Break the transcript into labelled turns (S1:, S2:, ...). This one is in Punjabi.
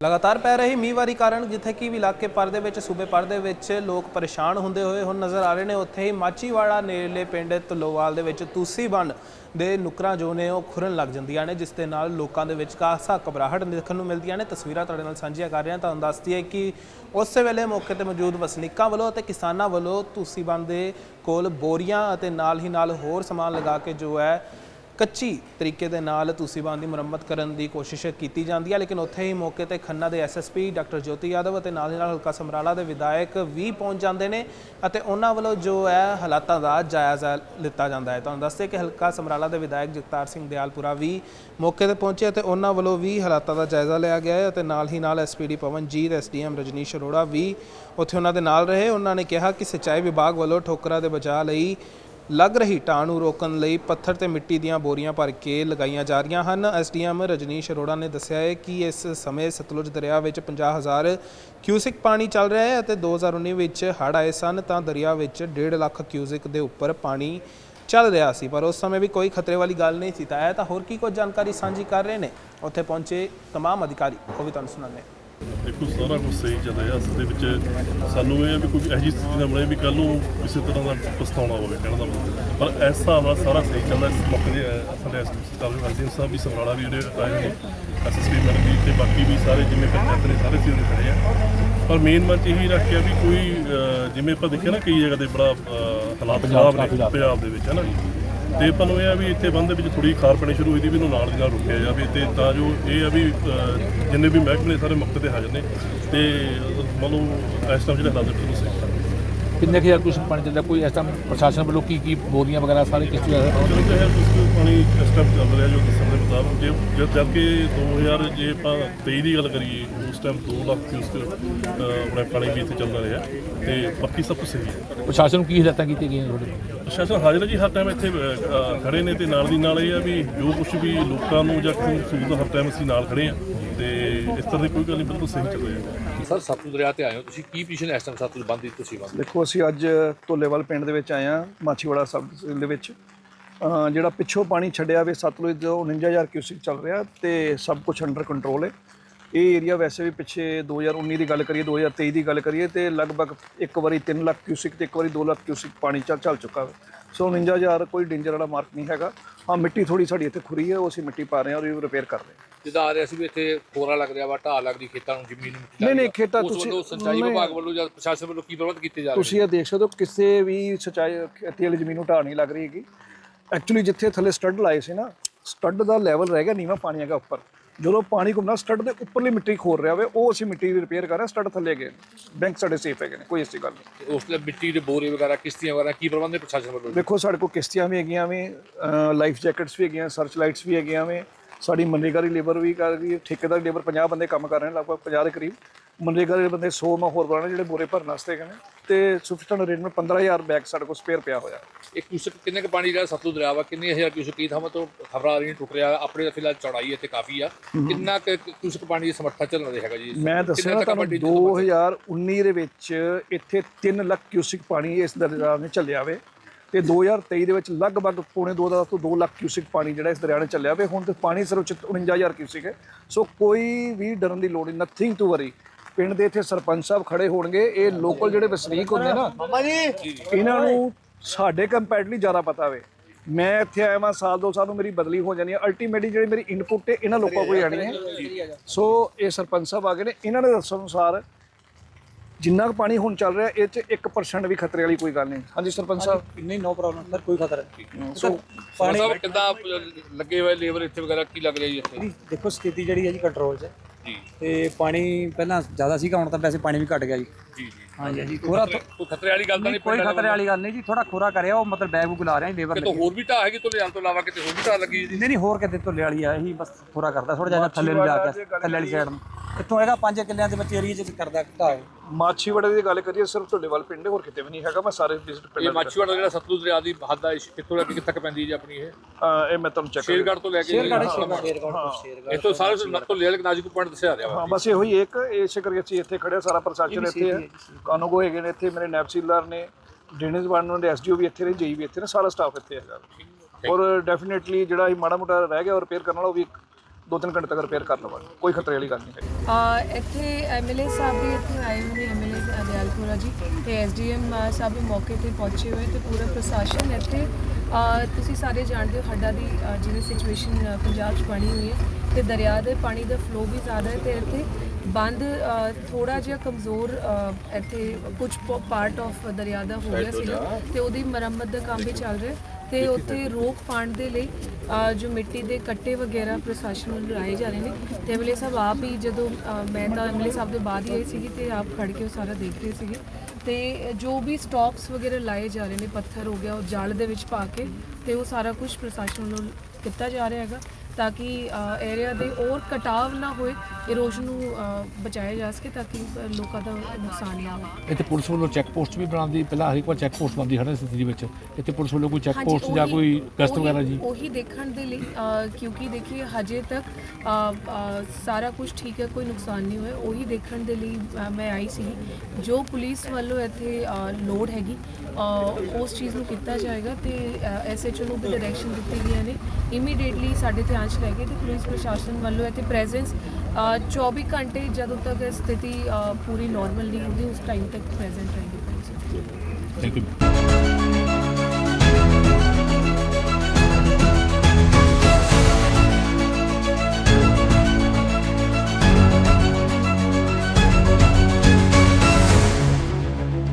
S1: ਲਗਾਤਾਰ ਪੈ ਰਹੀ ਮੀਂਹਵਾਰੀ ਕਾਰਨ ਜਿੱਥੇ ਕਿ ਵੀ ਇਲਾਕੇ ਪਰ ਦੇ ਵਿੱਚ, ਸੂਬੇ ਪਰ ਦੇ ਵਿੱਚ ਲੋਕ ਪਰੇਸ਼ਾਨ ਹੁੰਦੇ ਹੋਏ ਹੁਣ ਨਜ਼ਰ ਆ ਰਹੇ ਨੇ। ਉੱਥੇ ਹੀ ਮਾਚੀਵਾੜਾ ਨੇੜਲੇ ਪਿੰਡ ਤਲੋਵਾਲ ਦੇ ਵਿੱਚ ਤੂਸੀ ਬੰਨ ਦੇ ਨੁਕਰਾਂ ਜੋ ਨੇ ਉਹ ਖੁਰਨ ਲੱਗ ਜਾਂਦੀਆਂ ਨੇ, ਜਿਸ ਦੇ ਨਾਲ ਲੋਕਾਂ ਦੇ ਵਿੱਚ ਕਾਸਾ ਘਬਰਾਹਟ ਦੇਖਣ ਨੂੰ ਮਿਲਦੀਆਂ ਨੇ। ਤਸਵੀਰਾਂ ਤੁਹਾਡੇ ਨਾਲ ਸਾਂਝੀਆਂ ਕਰ ਰਹੇ ਹਾਂ ਤੁਹਾਨੂੰ ਦੱਸਦੀ ਹੈ ਕਿ ਉਸੇ ਵੇਲੇ ਮੌਕੇ ਤੇ ਮੌਜੂਦ ਵਸਨੀਕਾਂ ਵੱਲੋਂ ਅਤੇ ਕਿਸਾਨਾਂ ਵੱਲੋਂ ਤੂਸੀ ਬੰਨ ਦੇ ਕੋਲ ਬੋਰੀਆਂ ਅਤੇ ਨਾਲ ਹੀ ਨਾਲ ਹੋਰ ਸਮਾਨ ਲਗਾ ਕੇ ਜੋ ਹੈ ਕੱਚੀ ਤਰੀਕੇ ਦੇ ਨਾਲ ਤੁਸੀਂ ਦੀ ਮੁਰੰਮਤ ਕਰਨ ਦੀ ਕੋਸ਼ਿਸ਼ ਕੀਤੀ ਜਾਂਦੀ ਹੈ, ਲੇਕਿਨ ਉੱਥੇ ਹੀ ਮੌਕੇ ਤੇ ਖੰਨਾ ਦੇ ਐਸਐਸਪੀ ਡਾਕਟਰ ਜੋਤੀ ਯਾਦਵ ਅਤੇ ਨਾਲ ਹੀ ਨਾਲ ਹਲਕਾ ਸਮਰਾਲਾ ਦੇ ਵਿਧਾਇਕ ਵੀ ਪਹੁੰਚ ਜਾਂਦੇ ਨੇ ਅਤੇ ਉਹਨਾਂ ਵੱਲੋਂ ਜੋ ਹੈ ਹਾਲਾਤਾਂ ਦਾ ਜਾਇਜ਼ਾ ਲਿੱਤਾ ਜਾਂਦਾ ਹੈ। ਤੁਹਾਨੂੰ ਦੱਸਦੇ ਕਿ ਹਲਕਾ ਸਮਰਾਲਾ ਦੇ ਵਿਧਾਇਕ ਜਗਤਾਰ ਸਿੰਘ ਦਿਆਲਪੁਰਾ ਵੀ ਮੌਕੇ ਤੇ ਪਹੁੰਚੇ ਅਤੇ ਉਹਨਾਂ ਵੱਲੋਂ ਵੀ ਹਾਲਾਤਾਂ ਦਾ ਜਾਇਜ਼ਾ ਲਿਆ ਗਿਆ ਹੈ ਅਤੇ ਨਾਲ ਹੀ ਨਾਲ ਐਸਪੀਡੀ ਪਵਨਜੀਤ ਐਸਡੀਐਮ ਰਜਨੀਸ਼ ਅਰੋੜਾ ਵੀ ਉੱਥੇ ਉਹਨਾਂ ਦੇ ਨਾਲ ਰਹੇ। ਉਹਨਾਂ ਨੇ ਕਿਹਾ ਕਿ ਸਿੰਚਾਈ ਵਿਭਾਗ ਵੱਲੋਂ ਠੋਕਰਾਂ ਦੇ ਬਚਾਅ ਲਈ ਲੱਗ ਰਹੀ ਢਾਹ ਨੂੰ ਰੋਕਣ ਲਈ ਪੱਥਰ ਤੇ ਮਿੱਟੀ ਦੀਆਂ ਬੋਰੀਆਂ ਭਰ ਕੇ ਲਗਾਈਆਂ ਜਾ ਰਹੀਆਂ ਹਨ ਐਸਡੀਐਮ ਰਜਨੀਸ਼ ਅਰੋੜਾ ਨੇ ਦੱਸਿਆ ਹੈ ਕਿ ਇਸ ਸਮੇਂ ਸਤਲੁਜ ਦਰਿਆ ਵਿੱਚ 50000 ਕਿਊਸਿਕ ਪਾਣੀ ਚੱਲ ਰਿਹਾ ਹੈ ਅਤੇ 2019 ਵਿੱਚ ਹੜ੍ਹ ਆਏ ਸਨ ਤਾਂ ਦਰਿਆ ਵਿੱਚ 1.5 ਲੱਖ ਕਿਊਸਿਕ ਦੇ ਉੱਪਰ ਪਾਣੀ ਚੱਲ ਰਿਹਾ ਸੀ ਪਰ ਉਸ ਸਮੇਂ ਵੀ ਕੋਈ ਖਤਰੇ ਵਾਲੀ ਗੱਲ ਨਹੀਂ ਸੀ ਤਾਂ ਇਹ ਤਾਂ ਹੋਰ ਕੀ ਕੁਝ ਜਾਣਕਾਰੀ ਸਾਂਝੀ ਕਰ ਰਹੇ ਨੇ ਉੱਥੇ ਪਹੁੰਚੇ तमाम ਅਧਿਕਾਰੀ ਉਹ ਵੀ ਤੁਹਾਨੂੰ ਸੁਣਾਉਂਦੇ ਹਾਂ
S2: ਦੇਖੋ ਸਾਰਾ ਕੁਝ ਸਹੀ ਚੱਲ ਰਿਹਾ। ਅਸਲ ਦੇ ਵਿੱਚ ਸਾਨੂੰ ਇਹ ਆ ਵੀ ਕੋਈ ਇਹੋ ਜਿਹੀ ਸਥਿਤੀ ਨਾ ਬਣੇ ਵੀ ਕੱਲ ਨੂੰ ਕਿਸੇ ਤਰ੍ਹਾਂ ਦਾ ਪਛਤਾਉਣਾ ਹੋਵੇ ਕਹਿਣ ਦਾ ਮਤਲਬ। ਪਰ ਇਸ ਹਿਸਾਬ ਨਾਲ ਸਾਰਾ ਸਹੀ ਚੱਲਦਾ। ਇਸ ਮੌਕੇ ਦੇ ਅਸਲ ਐਸਟੀਐਮ ਸਰਵਿਸ ਸਾਹਿਬ ਵੀ ਸਮਰਾਲਾ ਵੀ ਜਿਹੜੇ ਆਏ ਨੇ ਐਸਐਸਪੀ ਮੈਡਮ ਵੀ ਤੇ ਬਾਕੀ ਵੀ ਸਾਰੇ ਜਿਵੇਂ ਪੰਚਾਇਤ ਨੇ ਸਾਰੇ ਸੀ ਉਹਦੇ ਖੜੇ ਆ। ਪਰ ਮੇਨ ਮਨ ਚ ਇਹੀ ਰੱਖਿਆ ਵੀ ਕੋਈ ਜਿਵੇਂ ਆਪਾਂ ਦੇਖਿਆ ਨਾ ਕਈ ਜਗ੍ਹਾ ਤੇ ਬੜਾ ਹਾਲਾਤ ਖਰਾਬ ਨੇ ਪੰਜਾਬ ਦੇ ਵਿੱਚ ਹੈ ਨਾ ਤੇ ਆਪਾਂ ਨੂੰ ਇਹ ਆ ਵੀ ਇੱਥੇ ਬੰਦ ਦੇ ਵਿੱਚ ਥੋੜੀ ਖਾਰ ਪੈਣੀ ਸ਼ੁਰੂ ਹੋਈ ਦੀ ਵੀ ਇਹਨੂੰ ਨਾਲ ਦੀ ਨਾਲ ਰੋਕਿਆ ਜਾਵੇ ਤੇ ਤਾਂ ਜੋ ਇਹ ਆ ਵੀ ਜਿੰਨੇ ਵੀ ਮਹਿਕਮੇ ਸਾਰੇ ਮੁਕਤ ਤੇ ਹਾਜ਼ਰ ਨੇ। ਤੇ, ਮਤਲਬ ਇਸ ਟਾਈਮ ਜਿਹੜੇ ਹਾਲਾਤ ਨੇ, ਤੁਸੀਂ ਸਹੀ
S3: ਕਿੰਨੇ ਹਜ਼ਾਰ ਕੁਛ ਪਾਣੀ ਚੱਲਦਾ ਕੋਈ ਇਸ ਟਾਈਮ ਪ੍ਰਸ਼ਾਸਨ ਵੱਲੋਂ ਕੀ ਕੀ ਬੋਰੀਆਂ ਵਗੈਰਾ ਸਾਰੇ ਕਿਸ ਤਰ੍ਹਾਂ
S2: ਹੈ ਕੁਝ ਪਾਣੀ ਇਸ ਟਾਈਮ ਚੱਲ ਰਿਹਾ ਜੋ ਦੱਸਣ ਦੇ ਮੁਤਾਬਕ। ਜੇ ਜਦ ਜਦ ਕਿ 2000 ਜੇ ਆਪਾਂ 23 ਦੀ ਗੱਲ ਕਰੀਏ ਉਸ ਟਾਈਮ 2 ਲੱਖ ਕਿਊਸਕ ਆਪਣੇ ਪਾਣੀ ਵੀ ਇੱਥੇ ਚੱਲਦਾ ਰਿਹਾ ਤੇ ਬਾਕੀ ਸਭ ਕੁਝ ਸਹੀ ਹੈ।
S3: ਪ੍ਰਸ਼ਾਸਨ ਨੂੰ ਕੀ ਹਦਾਇਤਾਂ ਕੀਤੀਆਂ ਗਈਆਂ ਤੁਹਾਡੇ?
S2: ਪ੍ਰਸ਼ਾਸਨ ਹਾਜ਼ਰ ਹੈ ਜੀ ਹਰ ਟਾਈਮ ਇੱਥੇ ਅਹ, ਖੜੇ ਨੇ ਤੇ ਨਾਲ ਦੀ ਨਾਲ ਇਹ ਆ ਵੀ ਜੋ ਕੁਝ ਵੀ ਲੋਕਾਂ ਨੂੰ ਜਾਂ ਕੋਈ ਸਹੂਲਤ ਹਰ ਟਾਈਮ ਅਸੀਂ ਨਾਲ ਖੜੇ ਆ ਤੇ ਇਸ ਤਰ੍ਹਾਂ ਦੀ ਕੋਈ ਗੱਲ ਨਹੀਂ ਬਿਲਕੁਲ ਸਹੀ ਚੱਲ ਰਿਹਾ
S3: ਸਰ ਸਤਲੁਜ ਦਰਿਆ ਤੇ ਆਏ ਹੋ ਤੁਸੀਂ ਕੀ ਪੋਜੀਸ਼ਨ ਇਸ ਟਾਈਮ ਸਤਲੁਜ ਬੰਦ ਦੀ ਤੁਸੀਂ ਬੰਦ
S4: ਦੇਖੋ ਅਸੀਂ ਅੱਜ ਧੋਲੇਵਾਲ ਪਿੰਡ ਦੇ ਵਿੱਚ ਆਏ ਹਾਂ ਮਾਛੀਵਾੜਾ ਸਬ ਤਹਿਸੀਲ ਦੇ ਵਿੱਚ। ਅਹ ਜਿਹੜਾ ਪਿੱਛੋਂ ਪਾਣੀ ਛੱਡਿਆ ਵੇ ਸਤਲੁਜ ਤੋਂ 49000 ਕਿਊਸਿਕ ਚੱਲ ਰਿਹਾ ਤੇ ਸਭ ਕੁਝ ਅੰਡਰ ਕੰਟਰੋਲ ਹੈ। ਇਹ ਏਰੀਆ ਵੈਸੇ ਵੀ ਪਿੱਛੇ 2019 ਦੀ ਗੱਲ ਕਰੀਏ 2023 ਦੀ ਗੱਲ ਕਰੀਏ ਤੇ ਲਗਭਗ ਇੱਕ ਵਾਰੀ 3 ਲੱਖ ਕਿਊਸਿਕ ਤੇ ਇੱਕ ਵਾਰੀ 2 ਲੱਖ ਕਿਊਸਿਕ ਪਾਣੀ ਚੱਲ ਚੱਲ ਚੁੱਕਾ ਹੈ ਸੋ 49000 ਕੋਈ ਡੇਂਜਰ ਵਾਲਾ ਮਾਰਕ ਨਹੀਂ ਹੈਗਾ। ਹਾਂ ਮਿੱਟੀ ਥੋੜੀ ਸਾਡੀ ਇੱਥੇ ਖੁਰੀ ਹੈ ਉਹ ਅਸੀਂ ਮਿੱਟੀ ਪਾ ਰਹੇ ਹਾਂ ਔਰ ਰਿਪੇਅਰ ਕਰ ਰਹੇ ਹਾਂ।
S3: ਜਿੱਦਾਂ ਆ ਰਿਹਾ ਸੀ ਵੀ ਇੱਥੇ ਖੋਰਾ ਲੱਗ ਰਿਹਾ ਵਾ ਢਾਹ ਲੱਗਦੀ ਖੇਤਾਂ ਨੂੰ ਜ਼ਮੀਨ ਨੂੰ
S4: ਨਹੀਂ, ਨਹੀਂ, ਖੇਤਾਂ ਤੁਸੀਂ-
S3: ਸਿੰਚਾਈ। ਵਿਭਾਗ ਵੱਲੋਂ ਜਾਂ ਪ੍ਰਸ਼ਾਸਨ ਵੱਲੋਂ ਕੀ ਪ੍ਰਬੰਧ ਕੀਤੇ ਜਾ ਰਹੇ
S4: ਤੁਸੀਂ ਇਹ ਦੇਖ ਸਕਦੇ ਹੋ ਕਿਸੇ ਵੀ ਸਚਾਈ ਖੇਤੀ ਵਾਲੀ ਜ਼ਮੀਨ ਨੂੰ ਢਾਹ ਨਹੀਂ ਲੱਗ ਰਹੀ ਹੈਗੀ। ਐਕਚੁਅਲੀ ਜਿੱਥੇ ਥੱਲੇ ਸਟੱਡ ਲਾਏ ਸੀ ਨਾ ਸਟੱਡ ਦਾ ਲੈਵਲ ਰਹਿ ਗਿਆ ਨੀਵਾ ਪਾਣੀ ਹੈਗਾ ਉੱਪਰ। ਜਦੋਂ ਪਾਣੀ ਘੁੰਮਣਾ ਸਟੱਡ ਦੇ ਉੱਪਰਲੀ ਮਿੱਟੀ ਖੋਰ ਰਿਹਾ ਹੋਵੇ ਉਹ ਅਸੀਂ ਮਿੱਟੀ ਦੀ ਰਿਪੇਅਰ ਕਰ ਰਹੇ ਹਾਂ ਸਟੱਡ ਥੱਲੇ ਗਏ। ਬੈਂਕ ਸਾਡੇ ਸੇਫ ਹੈਗੇ ਨੇ ਕੋਈ ਐਸੀ ਗੱਲ ਨਹੀਂ।
S3: ਉਸ ਲਈ ਮਿੱਟੀ ਦੇ ਬੋਰੇ ਵਗੈਰਾ ਕਿਸ਼ਤੀਆਂ ਵਗੈਰਾ ਕੀ ਪ੍ਰਬੰਧ ਹੈ ਪ੍ਰਸ਼ਾਸਨ ਵੱਲੋਂ?
S4: ਦੇਖੋ ਸਾਡੇ ਕੋਲ ਕਿਸ਼ਤੀਆਂ ਵੀ ਹੈਗੀਆਂ ਵੇ ਲਾਈਫ ਜੈਕਟਸ ਵੀ ਹੈਗੀਆਂ ਸਰਚ ਲਾਈਟਸ ਵੀ ਹੈਗੀਆਂ ਵੇ। ਸਾਡੀ ਮਨਰੇਗਾ ਦੀ ਲੇਬਰ ਵੀ ਕਰ ਰਹੀ ਹੈ ਠੇਕੇਦਾਰ ਲੇਬਰ 50 ਬੰਦੇ ਕੰਮ ਕਰ ਰਹੇ ਨੇ ਲਗਭਗ 50 ਦੇ ਕਰੀਬ। ਮਨਰੇਗਾ ਦੇ ਬੰਦੇ 100 ਮੈਂ ਹੋਰ ਬੁਲਾਣੇ ਜਿਹੜੇ ਬੋਰੇ ਭਰਨ ਵਾਸਤੇ ਹੈਗੇ ਨੇ। ਤੇ ਸਫੀਸ਼ੀਐਂਟ ਅਰੇਂਜਮੈਂਟ 15000 ਬੈਗ ਸਾਡੇ ਕੋਲ ਸਪੇਅਰ ਪਿਆ ਹੋਇਆ।
S3: ਇਹ ਕਿਊਸਕ ਕਿੰਨੇ ਕ ਪਾਣੀ ਜਿਹੜਾ ਸਤਲੁਜ ਦਰਿਆ ਵਾ? ਕਿੰਨੇ ਹਜ਼ਾਰ ਕਿਊਸਕ ਕੀ ਥਾਵਾਂ ਤੋਂ ਖਬਰਾਂ ਆ ਰਹੀਆਂ ਟੁੱਟ ਰਿਹਾ? ਆਪਣੇ ਤਾਂ ਫਿਲਹਾਲ ਚੌੜਾਈ ਇੱਥੇ ਕਾਫੀ ਆ। ਕਿੰਨਾ ਕੁ ਕਿਊਸਕ ਪਾਣੀ ਦੀ ਸਮਰੱਥਾ ਚੱਲਣ ਦੇ ਹੈਗਾ ਜੀ?
S4: ਮੈਂ
S3: ਤੱਕ
S4: ਤੁਹਾਨੂੰ
S3: ਵੱਡੀ ਸਮਰੱਥਾ?
S4: 2019 ਦੇ ਵਿੱਚ ਇੱਥੇ 3 ਲੱਖ ਕਿਊਸਿਕ ਪਾਣੀ ਇਸ ਦਰਿਆ ਨੇ ਚੱਲਿਆ ਵੇ ਤੇ 2023 ਦੇ ਵਿੱਚ ਲਗਭਗ ਪੌਣੇ 2 ਦਾ ਤੋਂ 2 ਲੱਖ ਕਿਊਸਿਕ ਪਾਣੀ ਜਿਹੜਾ ਇਸ ਦਰਿਆ ਨੇ ਚੱਲਿਆ ਵੇ। ਹੁਣ ਤੇ ਪਾਣੀ ਸਰਵ 49000 ਕਿਊਸਿਕ ਹੈ। ਸੋ ਕੋਈ ਵੀ ਡਰਨ ਦੀ ਲੋੜ ਨਹੀਂ ਨਥਿੰਗ ਟੂ ਵਰੀ ਪਿੰਡ ਦੇ ਇੱਥੇ ਸਰਪੰਚ ਸਾਹਿਬ ਖੜੇ ਹੋਣਗੇ। ਇਹ ਲੋਕਲ ਜਿਹੜੇ ਵਸਨੀਕ ਹੁੰਦੇ ਨਾ ਇਹਨਾਂ ਨੂੰ ਸਾਡੇ ਕੰਪੈਰਟਲੀ ਜ਼ਿਆਦਾ ਪਤਾ ਵੇ। ਮੈਂ ਇੱਥੇ ਆਇਆ ਮੈਂ ਸਾਲ ਦੋ ਸਾਲ ਨੂੰ ਮੇਰੀ ਬਦਲੀ ਹੋ ਜਾਣੀ ਹੈ ਅਲਟੀਮੇਟਲੀ ਜਿਹੜੀ ਮੇਰੀ ਇਨਪੁਟ ਹੈ ਇਹਨਾਂ ਲੋਕਾਂ ਕੋਲ ਹੀ ਆਣੀ ਹੈ। ਸੋ ਇਹ ਸਰਪੰਚ ਸਾਹਿਬ ਆ ਗਏ ਨੇ। ਇਹਨਾਂ ਦੇ ਦੱਸਣ ਅਨੁਸਾਰ ਜਿੰਨਾ ਕੁ ਪਾਣੀ ਹੁਣ ਚੱਲ ਰਿਹਾ ਇਹ ਚ 1% ਵੀ ਖਤਰੇ ਵਾਲੀ ਕੋਈ ਗੱਲ ਨਹੀਂ। ਹਾਂਜੀ ਸਰਪੰਚ ਸਾਹਿਬ।
S5: ਨਹੀਂ ਨੋ ਪ੍ਰੋਬਲਮ ਸਰ ਕੋਈ ਖਤਰਾ ਨਹੀਂ।
S4: ਸੋ
S3: ਪਾਣੀ ਕਿੱਦਾਂ ਲੱਗੇ ਹੋਏ ਲੇਬਰ ਇੱਥੇ ਵਗੈਰਾ? ਕੀ ਲੱਗ ਰਿਹਾ ਜੀ ਇੱਥੇ?
S5: ਜੀ ਦੇਖੋ ਸਥਿਤੀ ਜਿਹੜੀ ਹੈ ਜੀ ਕੰਟਰੋਲ 'ਚ ਹੈ।
S3: ਜੀ।
S5: ਤੇ ਪਾਣੀ ਪਹਿਲਾਂ ਜ਼ਿਆਦਾ ਸੀਗਾ ਹੁਣ ਤਾਂ ਵੈਸੇ ਪਾਣੀ ਵੀ ਘਟ ਗਿਆ ਜੀ।
S3: ਜੀ ਜੀ।
S5: ਹਾਂਜੀ ਜੀ ਥੋੜਾ
S3: ਕੋਈ ਖਤਰੇ ਵਾਲੀ ਗੱਲ ਤਾਂ
S5: ਨਹੀਂ
S3: ਨਹੀਂ
S5: ਕੋਈ ਖਤਰੇ ਵਾਲੀ ਗੱਲ ਨਹੀਂ ਜੀ ਥੋੜਾ ਖੋਰਾ ਕਰਿਆ ਉਹ ਮਤਲਬ ਬੈਗ ਬੁਗ ਲਾ ਰਹੇ ਲੇਬਰ
S3: ਕਿਤੋਂ ਹੋਰ ਵੀ ਢਾਹ ਹੈਗੀ ਤੋਂ ਲਿਆਉਣ ਤੋਂ ਇਲਾਵਾ ਕਿਤੇ ਹੋਰ ਵੀ ਢਾਹ ਲੱਗੀ ਜੀ
S5: ਨਹੀਂ ਨਹੀਂ ਹੋਰ ਕਿਤੇ ਧੁੱਲੇ ਵਾਲੀ ਆ ਇਹੀ ਬਸ ਥੋੜਾ ਕਰਦਾ ਥੋੜਾ ਜਿਹਾ ਥੱਲੇ ਨੂੰ ਜਾ ਕੇ ਥੱਲੇ ਵਾਲੀ ਸਾਈਡ ਨੂੰ। ਇੱਥੋਂ ਹੈਗਾ? 5 ਕਿੱਲਿਆਂ ਦੇ ਵਿੱਚ ਏਰੀਆ 'ਚ ਕਰਦਾ ਘਟਾ
S4: ਮਾਛੀਵਾੜੇ ਦੀ ਗੱਲ ਕਰੀਏ ਸਿਰਫ ਢੋਲੇਵਾਲ ਪਿੰਡ ਹੋਰ ਕਿਤੇ ਵੀ ਨਹੀਂ ਹੈਗਾ ਮੈਂ ਸਾਰੇ ਵਿਜ਼ਿਟ
S3: ਇਹ
S4: ਪਿੰਡ
S3: ਮਾਛੀਵਾੜਾ ਜਿਹੜਾ ਸਤਲੁਜ ਦਰਿਆ ਦੀ ਹੱਦ ਆ ਇਹ ਕਿੱਥੋਂ ਲੈ ਕੇ ਕਿੱਥੇ ਤੱਕ ਪੈਂਦੀ ਜੀ ਆਪਣੀ ਇਹ?
S4: ਇਹ ਮੈਂ ਤੁਹਾਨੂੰ ਚੈੱਕ
S3: ਸ਼ੇਰਗੜ੍ਹ ਤੋਂ ਲੈ ਕੇ ਇੱਥੋਂ ਸਾਰੇ ਨੱਤੋਂ ਲੈ ਕੇ ਨਾਜ਼ੁਕ ਪੁਆਇੰਟ ਦੱਸਿਆ ਰਿਹਾ ਵਾ।
S4: ਹਾਂ ਬਸ ਇਹੋ ਹੀ ਇੱਕ ਇਸੇ ਕਰਕੇ ਅਸੀਂ ਇੱਥੇ ਖੜੇ ਸਾਰਾ ਪ੍ਰਸ਼ਾਸਨ ਇੱਥੇ ਹੈ। ਕਾਨੂੰਗੋ ਹੈਗੇ ਨੇ ਇੱਥੇ ਮੇਰੇ ਨੈਪਸੀਲਦਾਰ ਨੇ ਡਰੇਨੇਜ ਵਾਰਡਨ ਦੇ ਐਸਡੀਓ ਵੀ ਇੱਥੇ ਨੇ ਜੇਈ ਵੀ ਇੱਥੇ ਨੇ ਸਾਰਾ ਸਟਾਫ ਇੱਥੇ ਹੈਗਾ। ਔਰ ਡੈਫੀਨਿਟਲੀ ਜਿਹੜਾ ਇਹ ਮਾੜਾ ਮੋਟਾ ਰਹਿ ਗਿਆ ਉਹ ਰਿਪੇਅਰ ਕਰਨ ਵਾਲਾ ਉਹ ਵੀ ਦੋ ਤਿੰਨ ਘੰਟੇ ਤੱਕ ਰਿਪੇਅਰ ਕਰ ਲਵਾਂਗੇ। ਕੋਈ ਖਤਰੇ ਵਾਲੀ ਗੱਲ ਨਹੀਂ ਹੈ
S6: ਅ, ਇੱਥੇ ਐਮਐਲਏ ਸਾਹਿਬ ਵੀ ਇੱਥੇ ਆਏ ਹੋਏ ਨੇ ਐਮਐਲਏ ਅਦਿਆਲਪੁਰਾ ਜੀ। ਤੇ ਐਸਡੀਐਮ ਸਾਹਿਬ ਵੀ ਮੌਕੇ ਤੇ ਪਹੁੰਚੇ ਹੋਏ ਤੇ ਪੂਰਾ ਪ੍ਰਸ਼ਾਸਨ ਇੱਥੇ ਤੁਸੀਂ ਸਾਰੇ ਜਾਣਦੇ ਹੋ ਹੱਡਾ ਦੀ ਜਿਵੇਂ ਸਿਚੁਏਸ਼ਨ ਪੰਜਾਬ 'ਚ ਬਣੀ ਹੋਈ ਹੈ ਤੇ ਦਰਿਆ ਦੇ ਪਾਣੀ ਦਾ ਫਲੋ ਵੀ ਜ਼ਿਆਦਾ ਹੈ ਤੇ ਇੱਥੇ ਬੰਦ ਥੋੜਾ ਜਿਹਾ ਕਮਜ਼ੋਰ ਇੱਥੇ ਕੁਝ ਪਾਰਟ ਆਫ ਦਰਿਆ ਦਾ ਹੋ ਗਿਆ ਸੀਗਾ ਤੇ ਉਹਦੀ ਮੁਰੰਮਤ ਦਾ ਕੰਮ ਵੀ ਚੱਲ ਰਿਹਾ ਤੇ ਉੱਥੇ ਰੋਕ ਪਾਉਣ ਦੇ ਲਈ ਜੋ ਮਿੱਟੀ ਦੇ ਕੱਟੇ ਵਗੈਰਾ ਪ੍ਰਸ਼ਾਸਨ ਵੱਲੋਂ ਲਾਏ ਜਾ ਰਹੇ ਨੇ ਤੇ ਐਮਐਲਏ ਸਾਹਿਬ ਆਪ ਹੀ ਜਦੋਂ ਮੈਂ ਤਾਂ ਐਮਐਲਏ ਸਾਹਿਬ ਦੇ ਬਾਅਦ ਹੀ ਆਈ ਸੀਗੀ ਤੇ ਆਪ ਖੜ ਕੇ ਉਹ ਸਾਰਾ ਦੇਖ ਰਹੇ ਸੀਗੇ ਤੇ ਜੋ ਵੀ ਸਟਾਕਸ ਵਗੈਰਾ ਲਾਏ ਜਾ ਰਹੇ ਨੇ ਪੱਥਰ ਹੋ ਗਿਆ ਉਹ ਜਲ ਦੇ ਵਿੱਚ ਪਾ ਕੇ ਤੇ ਉਹ ਸਾਰਾ ਕੁਝ ਪ੍ਰਸ਼ਾਸਨ ਵੱਲੋਂ ਕੀਤਾ ਜਾ ਰਿਹਾ ਹੈਗਾ ਤਾਂ ਕਿ ਏਰੀਆ ਦੇ ਹੋਰ ਕਟਾਵ ਨਾ ਹੋਏ ਇਰੋਸ਼ਨ ਨੂੰ ਅ, ਬਚਾਇਆ ਜਾ ਸਕੇ ਤਾਂ ਕਿ ਅ, ਲੋਕਾਂ ਦਾ ਨੁਕਸਾਨ ਨਾ ਹੋਵੇ।
S3: ਇੱਥੇ ਪੁਲਿਸ ਵੱਲੋਂ ਚੈੱਕ ਪੋਸਟ ਵੀ ਬਣਾਉਂਦੀ ਪਹਿਲਾਂ ਹਰ ਇੱਕ ਵਾਰ ਚੈੱਕ ਪੋਸਟ ਬਣਦੀ ਹਰ ਸਥਿਤੀ ਵਿੱਚ। ਇੱਥੇ ਪੁਲਿਸ ਵੱਲੋਂ ਕੋਈ ਚੈੱਕ
S6: ਹਾਂਜੀ,
S3: ਪੋਸਟ ਜਾਂ
S6: ਉਹੀ-
S3: ਕੋਈ ਗਸ਼ਤ
S6: ਉਹੀ-
S3: ਵਗੈਰਾ ਜੀ?
S6: ਉਹੀ ਦੇਖਣ ਦੇ ਲਈ ਅ, ਕਿਉਂਕਿ ਦੇਖੀਏ ਹਜੇ ਤੱਕ ਅ, ਅ, ਸਾਰਾ ਕੁਝ ਠੀਕ ਹੈ ਕੋਈ ਨੁਕਸਾਨ ਨਹੀਂ ਹੋਇਆ। ਉਹੀ ਦੇਖਣ ਦੇ ਲਈ ਅ, ਮੈਂ ਆਈ ਸੀ ਜੋ ਪੁਲਿਸ ਵੱਲੋਂ ਇੱਥੇ ਅ, ਲੋਡ ਹੈਗੀ ਅ, ਉਸ ਚੀਜ਼ ਨੂੰ ਕੀਤਾ ਜਾਏਗਾ ਤੇ ਐਸਐਚਓ ਨੂੰ ਵੀ ਡਾਇਰੈਕਸ਼ਨ ਦਿੱਤੀ ਗਈਆਂ ਨੇ। ਇਮੀਡੀਏਟਲੀ ਸਾਡੇ ਧਿਆਨ 'ਚ ਲੈ ਕੇ ਤੇ ਪੁਲਿਸ ਪ੍ਰਸ਼ਾਸਨ ਵੱਲੋਂ ਇੱਥੇ ਪ੍ਰੈਜ਼ੈਂਸ 24 ਘੰਟੇ ਜਦੋਂ ਤੱਕ ਇਹ ਸਥਿਤੀ ਪੂਰੀ ਨਾਰਮਲ ਨਹੀਂ ਹੁੰਦੀ ਉਸ ਟਾਈਮ ਤੱਕ ਪ੍ਰੈਜ਼ੈਂਟ ਰਹੇਗੀ
S3: ਥੈਂਕ ਯੂ